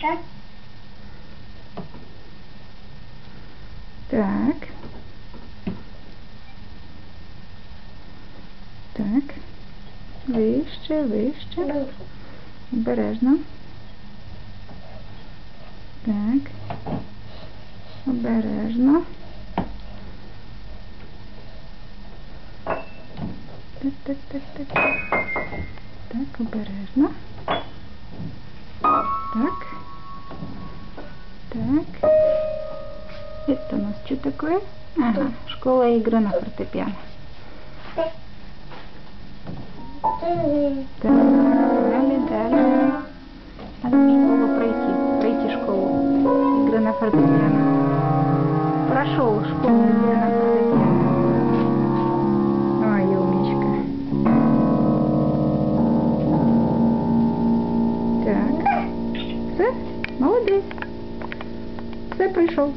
Так. Так. Так. Вище, вище. Обережно. Так. Обережно. Так, так, так, так, так. Так, обережно. Это у нас что такое? Ага, школа игры на фортепиано. Так, далі, далі. Надо школу пройти, пройти школу игры на фортепиано. Прошел школу игры на фортепиано. Ой, умничка. Так. Все, молодець. Все пройшов.